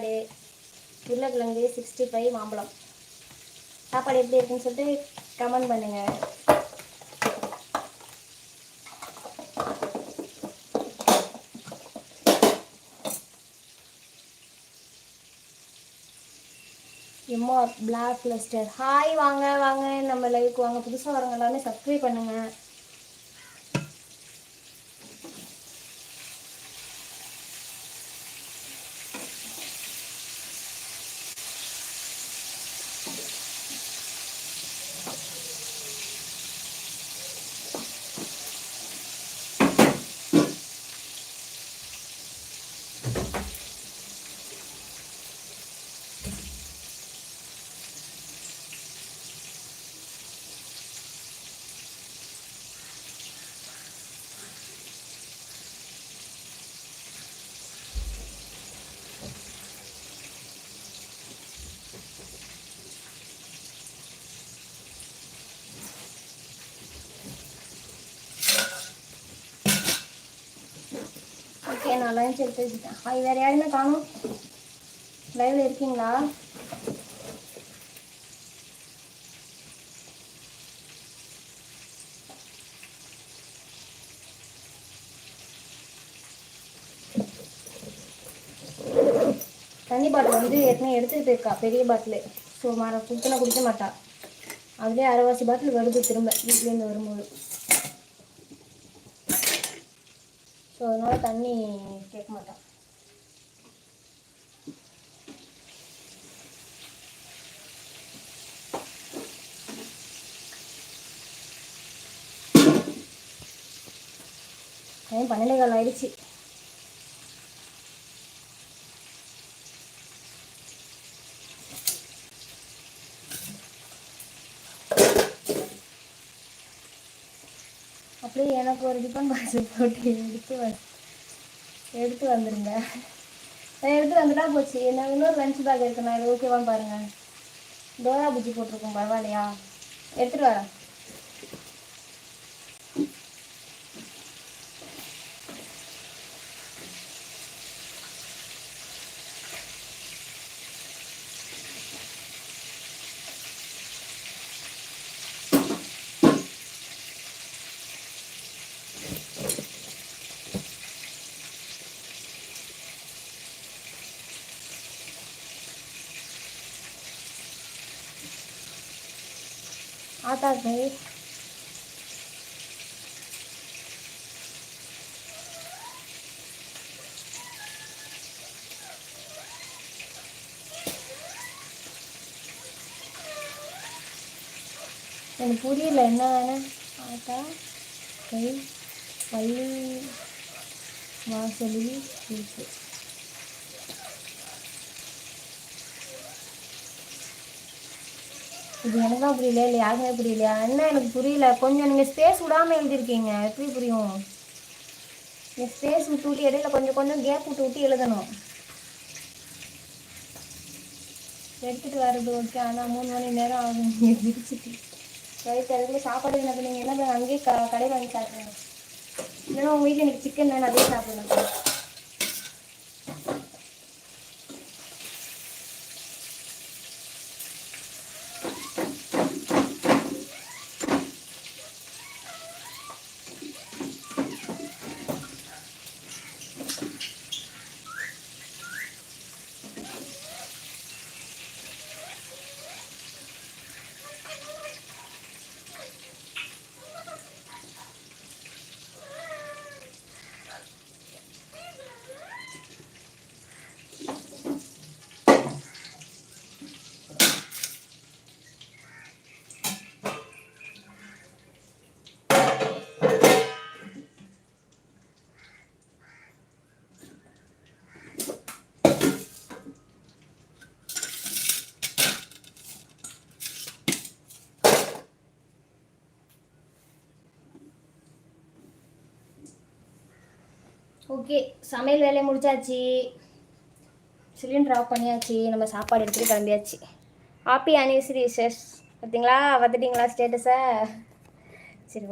சாப்பாடு உருளைக்கிழங்கு sixty five மாம்பழம். சாப்பாடு எப்படி இருக்குன்னு சொல்லிட்டு கமெண்ட் பண்ணுங்கள் எம்ஆர் பிளாக் லஸ்டர் ஹாய் வாங்க வாங்க. நம்ம லைவுக்கு வாங்க. புதுசாக வரவங்க எல்லாமே சப்ஸ்கிரைப் பண்ணுங்க. ஓகே நான் லஞ்ச் எடுத்து வச்சுட்டேன். ஹாய் வேறு யாருமே காணும்? லைவில் இருக்கீங்களா? தண்ணி பாட்டில் வந்து ஏற்கனவே எடுத்துகிட்டு போயிருக்கா பெரிய பாட்டில். ஸோ மர குத்தனை குடிக்க மாட்டா. அதுலேயே அரைவாசி பாட்டில் வருது திரும்ப வீட்லேருந்து வரும்போது. ஸோ அதனால் தண்ணி கேட்க மாட்டான் டைம் பன்னெண்டே கால் ஆயிடுச்சு. அப்படியே எனக்கு ஒரு டிஃபன் பாக்ஸ் போட்டு எடுத்து வ எடுத்து வந்துடுங்க நான் எடுத்து வந்துட்டா போச்சு. என்ன இன்னொரு லஞ்ச் பேக் இருக்கு. நான் இது ஓகேவான்னு பாருங்கள் டோரா புஜ்ஜி போட்டிருக்கோம் பரவாயில்லையா? எடுத்துகிட்டு வரேன் ஆட்டாது. எனக்கு புரியல என்ன வேணும் ஆட்டா கை பள்ளி வாசலி இருக்கு இது எனக்கு தான் புரியல இல்லை யாருக்குமே புரியலையா என்ன எனக்கு புரியல. கொஞ்சம் நீங்கள் ஸ்பேஸ் விடாமல் எழுதியிருக்கீங்க எப்படி புரியும்? நீங்கள் ஸ்பேஸ் விட்டு விட்டு இடையில கொஞ்சம் கொஞ்சம் கேப் விட்டு விட்டு எழுதணும். எடுத்துகிட்டு வர்றது ஓகே ஆனால் மூணு மணி நேரம் ஆகும் நீங்கள் விரிச்சிட்டு. ரைட் அதுக்குள்ளே சாப்பாடு என்ன நீங்கள் என்ன அங்கேயே க கடையில் வாங்கி சாப்பிடுங்க. இல்லைன்னா உங்கள் வீட்டில் எனக்கு சிக்கன் வேணும் அதே சாப்பிடுங்க ஓகே சமையல் வேலையை முடிச்சாச்சு. சிலிண்டர் ஆஃப் பண்ணியாச்சு. நம்ம சாப்பாடு எடுத்துகிட்டு கிளம்பியாச்சு. ஹாப்பி ஆனிவர்சரி விஷஸ் பார்த்தீங்களா பார்த்துட்டிங்களா ஸ்டேட்டஸை சரி